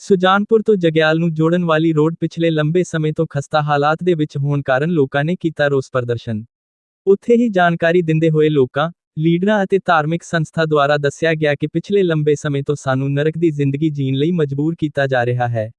ਸੁਜਾਨਪੁਰ ਤੋਂ ਜਗਿਆਲ ਨੂੰ ਜੋੜਨ ਵਾਲੀ ਰੋਡ ਪਿਛਲੇ ਲੰਬੇ ਸਮੇਂ ਤੋਂ ਖਸਤਾ ਹਾਲਾਤ ਦੇ ਵਿੱਚ ਹੋਣ ਕਾਰਨ ਲੋਕਾਂ ਨੇ ਕੀਤਾ ਰੋਸ ਪ੍ਰਦਰਸ਼ਨ। ਉੱਥੇ ਹੀ ਜਾਣਕਾਰੀ ਦਿੰਦੇ ਹੋਏ ਲੋਕਾਂ, ਲੀਡਰਾਂ ਅਤੇ ਧਾਰਮਿਕ ਸੰਸਥਾ ਦੁਆਰਾ ਦੱਸਿਆ ਗਿਆ ਕਿ ਪਿਛਲੇ ਲੰਬੇ ਸਮੇਂ ਤੋਂ ਸਾਨੂੰ ਨਰਕ ਦੀ ਜ਼ਿੰਦਗੀ ਜੀਣ ਲਈ ਮਜਬੂਰ ਕੀਤਾ ਜਾ ਰਿਹਾ ਹੈ।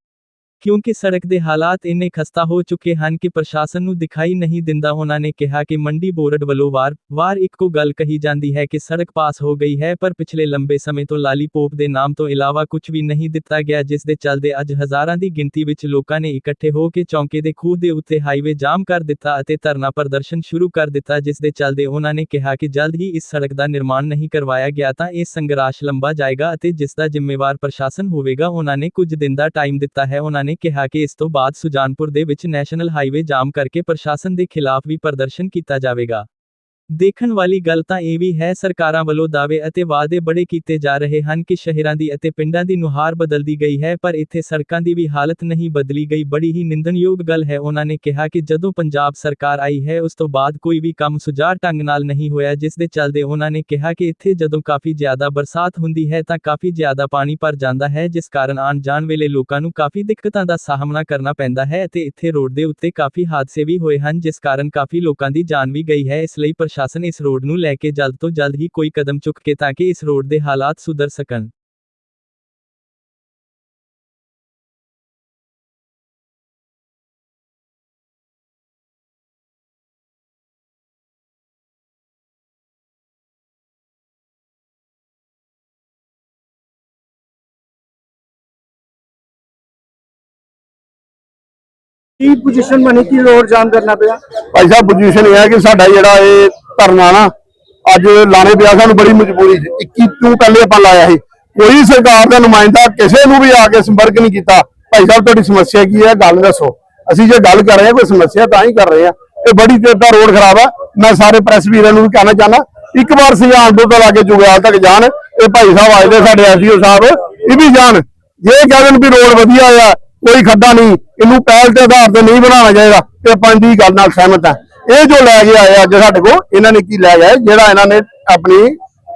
ਕਿਉਂਕਿ ਸੜਕ ਦੇ ਹਾਲਾਤ ਇੰਨੇ ਖਸਤਾ ਹੋ ਚੁੱਕੇ ਹਨ ਕਿ ਪ੍ਰਸ਼ਾਸਨ ਨੂੰ ਦਿਖਾਈ ਨਹੀਂ ਦਿੰਦਾ। ਉਹਨਾਂ ਨੇ ਕਿਹਾ ਕਿ ਮੰਡੀ ਬੋਰਡ ਵੱਲੋਂ ਵਾਰ-ਵਾਰ ਇੱਕੋ ਗੱਲ ਕਹੀ ਜਾਂਦੀ ਹੈ ਕਿ ਸੜਕ ਪਾਸ ਹੋ ਗਈ ਹੈ, ਪਰ ਪਿਛਲੇ ਲੰਬੇ ਸਮੇਂ ਤੋਂ ਲਾਲੀਪੋਪ ਦੇ ਨਾਮ ਤੋਂ ਇਲਾਵਾ ਕੁਝ ਵੀ ਨਹੀਂ ਦਿੱਤਾ ਗਿਆ, ਜਿਸ ਦੇ ਚੱਲਦੇ ਅੱਜ ਹਜ਼ਾਰਾਂ ਦੀ ਗਿਣਤੀ ਵਿੱਚ ਲੋਕਾਂ ਨੇ ਇਕੱਠੇ ਹੋ ਕੇ ਚੌਂਕੇ ਦੇ ਖੂਹ ਦੇ ਉੱਤੇ ਹਾਈਵੇ ਜਾਮ ਕਰ ਦਿੱਤਾ ਅਤੇ ਧਰਨਾ ਪ੍ਰਦਰਸ਼ਨ ਸ਼ੁਰੂ ਕਰ ਦਿੱਤਾ, ਜਿਸ ਦੇ ਚੱਲਦੇ ਉਹਨਾਂ ਨੇ ਕਿਹਾ ਕਿ ਜਲਦ ਹੀ ਇਸ ਸੜਕ ਦਾ ਨਿਰਮਾਣ ਨਹੀਂ ਕਰਵਾਇਆ ਗਿਆ ਤਾਂ ਇਹ ਸੰਘਰਸ਼ ਲੰਬਾ ਜਾਏਗਾ ਅਤੇ ਜਿਸ ਦਾ ਜ਼ਿੰਮੇਵਾਰ ਪ੍ਰਸ਼ਾਸਨ ਹੋਵੇਗਾ ਉਹਨਾਂ ਨੇ ਕੁਝ ਦਿਨ ਦਾ ਟਾਈਮ ਦਿੱਤਾ ਹੈ। ਉਹਨਾਂ ਨੇ ਕਿਹਾ ਕਿ ਇਸ ਤੋਂ ਬਾਅਦ ਸੁਜਾਨਪੁਰ ਦੇ ਵਿੱਚ ਨੈਸ਼ਨਲ ਹਾਈਵੇ ਜਾਮ ਕਰਕੇ ਪ੍ਰਸ਼ਾਸਨ ਦੇ ਖਿਲਾਫ ਵੀ ਪ੍ਰਦਰਸ਼ਨ ਕੀਤਾ ਜਾਵੇਗਾ। ਦੇਖਣ ਵਾਲੀ ਗੱਲ ਤਾਂ ਇਹ ਵੀ ਹੈ, ਸਰਕਾਰਾਂ ਵੱਲੋਂ ਦਾਅਵੇ ਅਤੇ ਵਾਅਦੇ ਬੜੇ ਕੀਤੇ ਜਾ ਰਹੇ ਹਨ ਕਿ ਸ਼ਹਿਰਾਂ ਦੀ ਅਤੇ ਪਿੰਡਾਂ ਦੀ ਨੁਹਾਰ ਬਦਲਦੀ ਗਈ ਹੈ, ਪਰ ਇੱਥੇ ਸੜਕਾਂ ਦੀ ਵੀ ਹਾਲਤ ਨਹੀਂ ਬਦਲੀ ਗਈ। ਬੜੀ ਹੀ ਨਿੰਦਣਯੋਗ ਗੱਲ ਹੈ, ਉਹਨਾਂ ਨੇ ਕਿਹਾ ਕਿ ਜਦੋਂ ਪੰਜਾਬ ਸਰਕਾਰ ਆਈ ਹੈ, ਉਸ ਤੋਂ ਬਾਅਦ ਕੋਈ ਵੀ ਕੰਮ ਸੁਚਾਰ ਢੰਗ ਨਾਲ ਨਹੀਂ ਹੋਇਆ, ਜਿਸ ਦੇ ਚੱਲਦੇ ਉਹਨਾਂ ਨੇ ਕਿਹਾ ਕਿ ਇੱਥੇ ਜਦੋਂ ਕਾਫੀ ਜ਼ਿਆਦਾ ਬਰਸਾਤ ਹੁੰਦੀ ਹੈ, ਤਾਂ ਕਾਫੀ ਜ਼ਿਆਦਾ ਪਾਣੀ ਭਰ ਜਾਂਦਾ ਹੈ, ਜਿਸ ਕਾਰਨ ਆਉਣ ਜਾਣ ਵੇਲੇ ਲੋਕਾਂ ਨੂੰ ਕਾਫੀ ਦਿੱਕਤਾਂ ਦਾ ਸਾਹਮਣਾ ਕਰਨਾ ਪੈਂਦਾ ਹੈ ਅਤੇ ਇੱਥੇ ਰੋਡ ਦੇ ਉੱਤੇ ਕਾਫੀ ਹਾਦਸੇ ਵੀ ਹੋਏ ਹਨ, ਜਿਸ ਕਾਰਨ ਕਾਫੀ ਲੋਕਾਂ ਦੀ ਜਾਨ ਵੀ ਗਈ ਹੈ, ਇਸ ਲਈ ਪ੍ਰਸ਼ਾਸਨ ਇਸ ਰੋਡ ਨੂੰ ਲੈ ਕੇ ਜਲਦ ਤੋਂ ਜਲਦ ਹੀ ਕੋਈ ਕਦਮ ਚੁੱਕ ਕੇ ਤਾਂ ਕਿ ਇਸ ਰੋਡ ਦੇ ਹਾਲਾਤ ਸੁਧਰ ਸਕਣ। ਕੀ ਪੋਜੀਸ਼ਨ ਬਣੀ? ਕੀ ਰੋਡ ਜਾਮ ਕਰਨਾ ਪਿਆ? ਭਾਈ ਸਾਹਿਬ ਪੋਜੀਸ਼ਨ ਇਹ ਹੈ ਕਿ ਸਾਡਾ ਜਿਹੜਾ ਇਹ ਧਰਨਾ ਨਾ, ਅੱਜ ਲਾਣੇ ਪਿਆ ਸਾਨੂੰ ਬੜੀ ਮਜਬੂਰੀ ਸੀ। 21 ਤੋਂ ਪਹਿਲੇ ਆਪਾਂ ਲਾਇਆ ਸੀ? ਕੋਈ ਸਰਕਾਰ ਦਾ ਨੁਮਾਇੰਦਾ ਕਿਸੇ ਨੂੰ ਵੀ ਆ ਕੇ ਸੰਪਰਕ ਨਹੀਂ ਕੀਤਾ। ਭਾਈ ਸਾਹਿਬ, ਤੁਹਾਡੀ ਸਮੱਸਿਆ ਕੀ ਹੈ? ਗੱਲ ਦੱਸੋ। ਅਸੀਂ ਜੇ ਗੱਲ ਕਰ ਰਹੇ ਹਾਂ, ਕੋਈ ਸਮੱਸਿਆ ਤਾਂ ਹੀ ਕਰ ਰਹੇ ਹਾਂ। ਇਹ ਬੜੀ ਦੇਰ ਦਾ ਰੋਡ ਖਰਾਬ ਆ ਮੈਂ ਸਾਰੇ ਪ੍ਰੈਸ ਵੀਰਾਂ ਨੂੰ ਵੀ ਕਹਿਣਾ ਚਾਹਨਾ ਇੱਕ ਵਾਰ ਸੁਜਾਨਪੁਰ ਤੋਂ ਲਾ ਕੇ ਜੁਗਿਆਲ ਤੱਕ ਜਾਣ, ਇਹ ਭਾਈ ਸਾਹਿਬ ਆਏ ਦੇ ਸਾਡੇ ਐਸਡੀਓ ਸਾਹਿਬ, ਇਹ ਵੀ ਜਾਣ। ਜੇ ਕਹਿ ਦੇਣ ਵੀ ਰੋਡ ਵਧੀਆ ਆ, ਕੋਈ ਖੱਡਾ ਨਹੀਂ, ਇਹਨੂੰ ਪਹਿਲ ਦੇ ਆਧਾਰ ਤੇ ਨਹੀਂ ਬਣਾਉਣਾ ਚਾਹੀਦਾ, ਤੇ ਆਪਾਂ ਦੀ ਗੱਲ ਨਾਲ ਸਹਿਮਤ ਆ ਇਹ ਜੋ ਲੈ ਕੇ ਆਏ ਅੱਜ ਸਾਡੇ ਕੋਲ, ਇਹਨਾਂ ਨੇ ਕੀ ਲੈ ਗਏ ਜਿਹੜਾ ਇਹਨਾਂ ਨੇ ਆਪਣੀ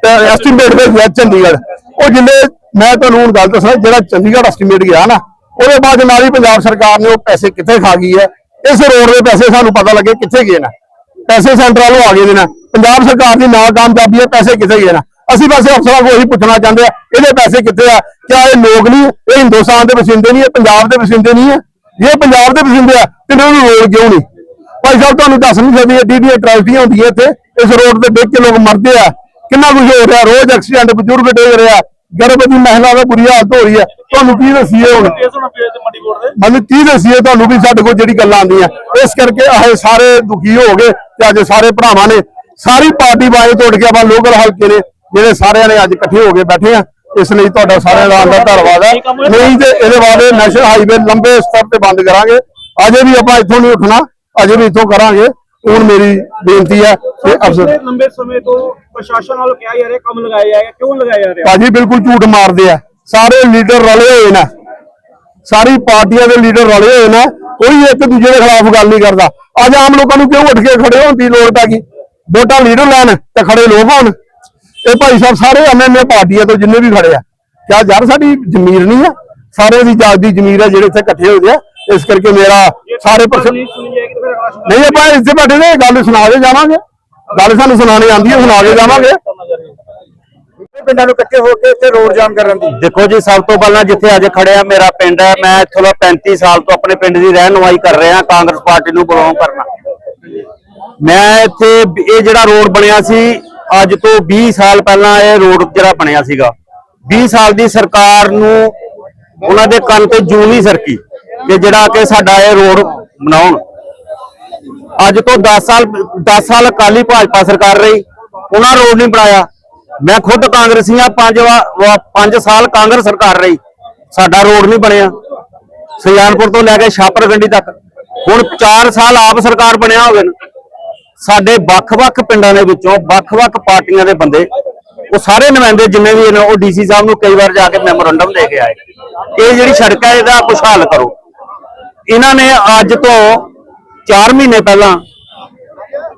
ਐਸਟੀਮੇਟ ਭੇਜਿਆ ਚੰਡੀਗੜ੍ਹ। ਉਹ ਜਿੰਨੇ ਮੈਂ ਤੁਹਾਨੂੰ ਹੁਣ ਗੱਲ ਦੱਸਣਾ ਜਿਹੜਾ ਚੰਡੀਗੜ੍ਹ ਐਸਟੀਮੇਟ ਗਿਆ ਨਾ, ਉਹਦੇ ਬਾਅਦ ਨਾਲ ਹੀ ਪੰਜਾਬ ਸਰਕਾਰ ਨੇ ਉਹ ਪੈਸੇ ਕਿੱਥੇ ਖਾ ਗਈ ਹੈ? ਇਸ ਰੋਡ ਦੇ ਪੈਸੇ ਸਾਨੂੰ ਪਤਾ ਲੱਗੇ ਕਿੱਥੇ ਗਏ ਨਾ। ਪੈਸੇ ਸੈਂਟਰਲ ਆ ਗਏ ਨੇ ਨਾ। ਪੰਜਾਬ ਸਰਕਾਰ ਦੀ ਨਾਕਾਮਯਾਬੀ ਹੈ, ਪੈਸੇ ਕਿੱਥੇ ਗਏ ਨਾ? ਅਸੀਂ ਬਸ ਅਫਸਰਾਂ ਕੋਲ ਇਹੀ ਪੁੱਛਣਾ ਚਾਹੁੰਦੇ ਆ ਇਹਦੇ ਪੈਸੇ ਕਿੱਥੇ ਆ? ਕਿਆ ਇਹ ਲੋਕ ਨਹੀਂ? ਇਹ ਹਿੰਦੁਸਤਾਨ ਦੇ ਵਸਿੰਦੇ ਨਹੀਂ, ਇਹ ਪੰਜਾਬ ਦੇ ਵਸਿੰਦੇ ਨਹੀਂ ਹੈ ਜੇ ਪੰਜਾਬ ਦੇ ਵਸਿੰਦੇ ਆ, ਤੇ ਇਹਨਾਂ ਨੂੰ ਰੋਡ ਕਿਉਂ ਨਹੀਂ? ਭਾਈ ਸਾਹਿਬ ਤੁਹਾਨੂੰ ਦੱਸ ਨਹੀਂ ਸਕਦੀ ਏਡੀ ਦੀਆਂ ਟ੍ਰੈਜਡੀਆਂ ਹੁੰਦੀਆਂ ਇੱਥੇ। ਇਸ ਰੋਡ ਤੇ ਡਿੱਗ ਕੇ ਲੋਕ ਮਰਦੇ ਆ। ਕਿੰਨਾ ਕੁਝ ਹੋ ਰਿਹਾ। ਰੋਜ਼ ਐਕਸੀਡੈਂਟ ਬਜ਼ੁਰਗ ਡਿੱਗ ਰਿਹਾ ਗਰਭਵਤੀ ਮਹਿਲਾ ਦਾ ਬੁਰੀ ਹਾਲਤ ਹੋ ਰਹੀ ਹੈ ਤੁਹਾਨੂੰ ਕੀ ਦੱਸੀਏ ਹੁਣ? ਮੈਨੂੰ ਕੀ ਦੱਸੀਏ? ਤੁਹਾਨੂੰ ਵੀ ਸਾਡੇ ਕੋਲ ਜਿਹੜੀ ਗੱਲਾਂ ਆਉਂਦੀਆਂ। ਇਸ ਕਰਕੇ ਆਏ ਸਾਰੇ ਦੁਖੀ ਹੋ ਗਏ ਤੇ ਅੱਜ ਸਾਰੇ ਭਰਾਵਾਂ ਨੇ ਸਾਰੀ ਪਾਰਟੀ ਬਾਏ ਤੋੜ ਕੇ ਆਪਾਂ ਲੋਕਲ ਹਲਕੇ ਨੇ ਜਿਹੜੇ ਸਾਰਿਆਂ ਨੇ ਅੱਜ ਇਕੱਠੇ ਹੋ ਕੇ ਬੈਠੇ ਆ। ਇਸ ਲਈ ਤੁਹਾਡਾ ਸਾਰਿਆਂ ਦਾ ਆਉਣ ਦਾ ਧੰਨਵਾਦ ਹੈ। ਨਹੀਂ ਤੇ ਇਹਦੇ ਬਾਅਦ ਨੈਸ਼ਨਲ ਹਾਈਵੇ ਲੰਬੇ ਸਤਰ ਤੇ ਬੰਦ ਕਰਾਂਗੇ। ਅਜੇ ਵੀ ਆਪਾਂ ਇੱਥੋਂ ਨਹੀਂ ਉੱਠਣਾ। ਅਜੇ ਵੀ ਇੱਥੋਂ ਕਰਾਂਗੇ। ਹੁਣ ਮੇਰੀ ਬੇਨਤੀ ਹੈ ਕਿ ਅਫਸਰ ਲੰਬੇ ਸਮੇਂ ਤੋਂ ਪ੍ਰਸ਼ਾਸਨ ਵੱਲੋਂ ਕਿਹਾ ਜਾ ਰਿਹਾ ਕੰਮ ਲਗਾਏ ਜਾ ਰਹੇ ਕਿਉਂ ਲਗਾਏ ਜਾ ਰਹੇ ਭਾਜੀ ਬਿਲਕੁਲ ਝੂਠ ਮਾਰਦੇ ਆ। ਸਾਰੇ ਲੀਡਰ ਰਲੇ ਹੋਏ ਨੇ। ਸਾਰੀ ਪਾਰਟੀਆਂ ਦੇ ਲੀਡਰ ਰਲੇ ਹੋਏ ਨੇ। ਕੋਈ ਇੱਕ ਦੂਜੇ ਦੇ ਖਿਲਾਫ ਗੱਲ ਨਹੀਂ ਕਰਦਾ। ਅੱਜ ਆਮ ਲੋਕਾਂ ਨੂੰ ਕਿਉਂ ਉੱਠ ਕੇ ਖੜੇ ਹੋਣ ਦੀ ਲੋੜ ਪੈ ਗਈ? ਵੋਟਾਂ ਲੀਡਰ ਲੈਣ ਤੇ ਖੜੇ ਲੋਕ ਹੋਣ। ਇਹ ਭਾਈ ਸਾਹਿਬ ਸਾਰੇ ਐਮਐਮਏ ਪਾਰਟੀਆਂ ਤੋਂ ਜਿੰਨੇ ਵੀ ਖੜੇ ਆ ਕਿਆ ਯਾਰ ਸਾਡੀ ਜ਼ਮੀਰ ਨਹੀਂ ਆ? ਸਾਰੇ ਦੀ ਜਾਤ ਦੀ ਜ਼ਮੀਰ ਆ ਜਿਹੜੇ ਇੱਥੇ ਇਕੱਠੇ ਹੋਏ ਆ। ਇਸ ਕਰਕੇ ਮੇਰਾ ਸਾਰੇ ਪਰਸਨ ਨਹੀਂ ਆਪਾਂ ਇੱਥੇ ਬੈਠੇ ਨੇ ਗੱਲ ਸੁਣਾ ਕੇ ਜਾਵਾਂਗੇ। ਗੱਲ ਸਾਨੂੰ ਸੁਣਾਉਣੀ ਆਉਂਦੀ ਹੈ ਸੁਣਾ ਕੇ ਜਾਵਾਂਗੇ। ਪਿੰਡਾਂ ਨੂੰ ਇਕੱਠੇ ਹੋ ਕੇ ਇੱਥੇ ਰੋਡ ਜਾਮ ਕਰਨ ਦੀ। ਦੇਖੋ ਜੀ ਸਭ ਤੋਂ ਪਹਿਲਾਂ ਜਿੱਥੇ ਅੱਜ ਖੜਿਆ ਮੇਰਾ ਪਿੰਡ ਹੈ ਮੈਂ ਇੱਥੋਂ ਦਾ 35 ਸਾਲ ਤੋਂ ਆਪਣੇ ਪਿੰਡ ਦੀ ਰਹਿਨੁਮਾਈ ਕਰ ਰਿਹਾ ਕਾਂਗਰਸ ਪਾਰਟੀ ਨੂੰ ਬਿਲੋਂਗ ਕਰਨਾ। ਮੈਂ ਇੱਥੇ ਇਹ ਜਿਹੜਾ ਰੋਡ ਬਣਿਆ ਸੀ ਅੱਜ ਤੋਂ 20 ਸਾਲ ਪਹਿਲਾਂ ਇਹ ਰੋਡ ਜਿਹੜਾ ਬਣਿਆ ਸੀਗਾ। 20 ਸਾਲ ਦੀ ਸਰਕਾਰ ਨੂੰ ਉਹਨਾਂ ਦੇ ਕੰਨ ਤੇ ਜੂੰ ਨਹੀਂ ਸਰਕੀ ਕਿ ਜਿਹੜਾ ਕਿ ਸਾਡਾ ਇਹ ਰੋਡ ਬਣਾਉਣ। ਅੱਜ ਤੋਂ 10 ਸਾਲ 10 ਸਾਲ ਅਕਾਲੀ ਭਾਜਪਾ ਸਰਕਾਰ ਰਹੀ, ਉਹਨਾਂ ਰੋਡ ਨਹੀਂ ਬਣਾਇਆ। ਮੈਂ ਖੁਦ ਕਾਂਗਰਸੀ ਆ 5 5 ਸਾਲ ਕਾਂਗਰਸ ਸਰਕਾਰ ਰਹੀ। ਸਾਡਾ ਰੋਡ ਨਹੀਂ ਬਣਿਆ। ਸੁਜਾਨਪੁਰ ਤੋਂ ਲੈ ਕੇ ਛਾਪਰਗੰਡੀ ਤੱਕ। ਹੁਣ 4 ਸਾਲ ਆਪ ਸਰਕਾਰ ਬਣਿਆ ਹੋਵੇ ਸਾਡੇ ਵੱਖ-ਵੱਖ ਪਿੰਡਾਂ ਦੇ ਵਿੱਚੋਂ ਵੱਖ-ਵੱਖ ਪਾਰਟੀਆਂ ਦੇ ਬੰਦੇ, ਉਹ ਸਾਰੇ ਨੁਮਾਇੰਦੇ ਜਿੰਨੇ ਵੀ ਨੇ, ਉਹ ਡੀਸੀ ਸਾਹਿਬ ਨੂੰ ਕਈ ਵਾਰ ਜਾ ਕੇ ਮੈਮੋਰੰਡਮ ਦੇ ਕੇ ਆਏ। ਇਹ ਜਿਹੜੀ ਸੜਕ ਹੈ, ਇਹਦਾ ਖੁਸ਼ਹਾਲ ਕਰੋ। ਇਹਨਾਂ ਨੇ ਅੱਜ ਤੋਂ 4 ਮਹੀਨੇ ਪਹਿਲਾਂ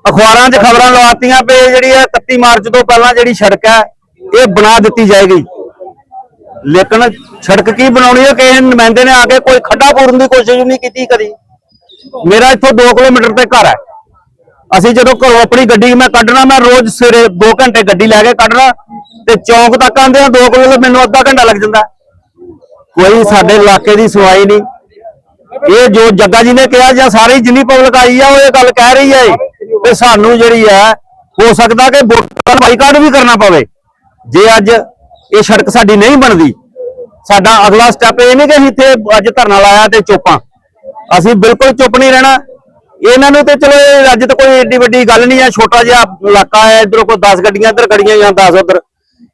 ਅਖਬਾਰਾਂ 'ਚ ਖਬਰਾਂ ਲਵਾਤੀਆਂ ਪਏ ਜਿਹੜੀ ਹੈ 31 ਮਾਰਚ ਤੋਂ ਪਹਿਲਾਂ ਜਿਹੜੀ ਸੜਕ ਹੈ, ਇਹ ਬਣਾ ਦਿੱਤੀ ਜਾਏਗੀ। ਲੇਕਿਨ ਸੜਕ ਕੀ ਬਣਾਉਣੀ ਹੈ, ਕਿਸੇ ਨੁਮਾਇੰਦੇ ਨੇ ਆ ਕੇ ਕੋਈ ਖੱਡਾ ਪੂਰਨ ਦੀ ਕੋਸ਼ਿਸ਼ ਨਹੀਂ ਕੀਤੀ ਕਦੀ। ਮੇਰਾ ਇੱਥੋਂ 2 ਕਿਲੋਮੀਟਰ ਤੇ ਘਰ ਹੈ। ਅਸੀਂ ਜਦੋਂ ਘਰੋਂ ਆਪਣੀ ਗੱਡੀ ਮੈਂ ਕੱਢਣਾ, ਮੈਂ ਰੋਜ਼ ਸਵੇਰੇ 2 ਘੰਟੇ ਗੱਡੀ ਲੈ ਕੇ ਕੱਢਣਾ ਤੇ ਚੌਂਕ ਤੱਕ ਆਉਂਦੇ ਆ 2 ਕਿਲੋਮੀਟਰ ਮੈਨੂੰ ਅੱਧਾ ਘੰਟਾ ਲੱਗ ਜਾਂਦਾ। ਕੋਈ ਸਾਡੇ ਇਲਾਕੇ ਦੀ ਸੁਣਵਾਈ ਨਹੀਂ। ਇਹ ਜੋ ਜੱਗਾ ਜੀ ਨੇ ਕਿਹਾ ਜਾਂ ਸਾਰੀ ਜਿੰਨੀ ਪਬਲਿਕ ਆਈ ਆ, ਉਹ ਇਹ ਗੱਲ ਕਹਿ ਰਹੀ ਹੈ ਤੇ ਸਾਨੂੰ ਜਿਹੜੀ ਹੈ, ਹੋ ਸਕਦਾ ਕਿ ਵੋਟਾਂ ਬਾਈਕਾਟ ਵੀ ਕਰਨਾ ਪਵੇ। ਜੇ ਅੱਜ ਇਹ ਸੜਕ ਸਾਡੀ ਨਹੀਂ ਬਣਦੀ, ਸਾਡਾ ਅਗਲਾ ਸਟੈਪ ਇਹ ਨਹੀਂ ਕਿ ਅਸੀਂ ਇੱਥੇ ਅੱਜ ਧਰਨਾ ਲਾਇਆ ਤੇ ਚੁੱਪਾਂ। ਅਸੀਂ ਬਿਲਕੁਲ ਚੁੱਪ ਨਹੀਂ ਰਹਿਣਾ। ਇਹਨਾਂ ਨੂੰ ਤੇ ਚਲੋ ਅੱਜ ਤਾਂ ਕੋਈ ਏਡੀ ਵੱਡੀ ਗੱਲ ਨਹੀਂ ਹੈ। ਛੋਟਾ ਜਿਹਾ ਇਲਾਕਾ ਹੈ, ਇਧਰੋਂ ਕੋਈ 10 ਗੱਡੀਆਂ, ਇੱਧਰ ਖੜੀਆਂ ਜਾਂ 10 ਉਧਰ।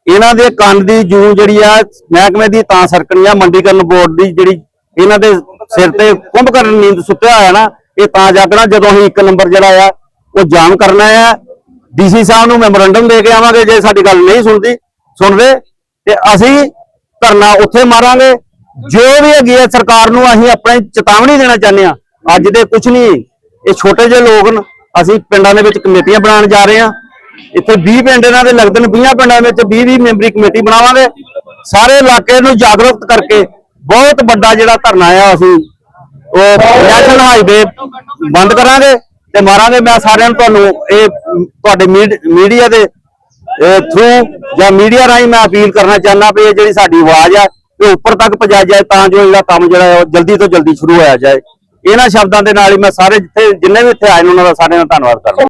ਇਹਨਾਂ ਦੇ ਕੰਨ ਦੀ ਜੂ ਜਿਹੜੀ ਆ, ਮਹਿਕਮੇ ਦੀ ਤਾਂ ਸਰਕਣੀ ਆ। ਮੰਡੀਕਰਨ ਬੋਰਡ ਦੀ ਜਿਹੜੀ ਇਹਨਾਂ ਦੇ ਸਿਰ ਤੇ ਕੁੰਭਕਰਨ ਨੀਂਦ ਸੁੱਤਿਆ ਹੋਇਆ ਨਾ, ਇਹ ਤਾਂ ਜਾਗਣਾ ਜਦੋਂ ਅਸੀਂ ਇੱਕ ਨੰਬਰ ਜਿਹੜਾ ਆ, ਉਹ ਜਾਮ ਕਰਨਾ ਆ ਡੀਸੀ ਸਾਹਿਬ ਨੂੰ ਮੈਮੋਰੰਡਮ ਦੇ ਕੇ ਆਵਾਂਗੇ ਜੇ ਸਾਡੀ ਗੱਲ ਨਹੀਂ ਸੁਣਦੀ, ਸੁਣਦੇ। ਤੇ ਅਸੀਂ ਧਰਨਾ ਉੱਥੇ ਮਾਰਾਂਗੇ। ਜੋ ਵੀ ਹੈਗੀ ਹੈ ਸਰਕਾਰ ਨੂੰ ਅਸੀਂ ਆਪਣੀ ਚੇਤਾਵਨੀ ਦੇਣਾ ਚਾਹੁੰਦੇ ਆ ਅੱਜ ਦੇ ਕੁਝ ਨਹੀਂ, ਇਹ ਛੋਟੇ ਜਿਹੇ ਲੋਕ ਨੇ। ਅਸੀਂ ਪਿੰਡਾਂ ਦੇ ਵਿੱਚ ਕਮੇਟੀਆਂ ਬਣਾਉਣ ਜਾ ਰਹੇ ਆ ਇੱਥੇ 20 ਪਿੰਡ ਇਹਨਾਂ ਦੇ, ਲੱਗਦੇ ਨੇ 20 ਪਿੰਡਾਂ ਵਿੱਚ 20 20 ਮੈਂਬਰੀ ਕਮੇਟੀ ਬਣਾਵਾਂਗੇ। ਸਾਰੇ ਇਲਾਕੇ ਨੂੰ ਜਾਗਰੂਕ ਕਰਕੇ ਬਹੁਤ ਵੱਡਾ ਜਿਹੜਾ ਧਰਨਾ ਆ ਅਸੀਂ, ਉਹ ਨੈਸ਼ਨਲ ਹਾਈਵੇ ਬੰਦ ਕਰਾਂਗੇ ਤੇ ਮਾਰਾਂਗੇ। ਮੈਂ ਸਾਰਿਆਂ ਨੂੰ ਤੁਹਾਨੂੰ ਇਹ ਤੁਹਾਡੇ ਮੀਡੀਆ ਦੇ ਥਰੂ ਜਾਂ ਮੀਡੀਆ ਰਾਹੀਂ ਮੈਂ ਅਪੀਲ ਕਰਨਾ ਚਾਹੁੰਦਾ ਵੀ ਇਹ ਜਿਹੜੀ ਸਾਡੀ ਆਵਾਜ਼ ਆ, ਇਹ ਉੱਪਰ ਤੱਕ ਪਹੁੰਚਾਈ ਜਾਏ ਤਾਂ ਜੋ ਜਿਹੜਾ ਕੰਮ ਜਿਹੜਾ ਹੈ ਉਹ ਜਲਦੀ ਤੋਂ ਜਲਦੀ ਸ਼ੁਰੂ ਹੋਇਆ ਜਾਏ। ਇਹਨਾਂ ਸ਼ਬਦਾਂ ਦੇ ਨਾਲ ਹੀ ਮੈਂ ਸਾਰੇ ਜਿੱਥੇ, ਜਿੰਨੇ ਵੀ ਇੱਥੇ ਆਏ ਨੇ, ਉਹਨਾਂ ਦਾ ਸਾਰਿਆਂ ਦਾ ਧੰਨਵਾਦ ਕਰਦਾ।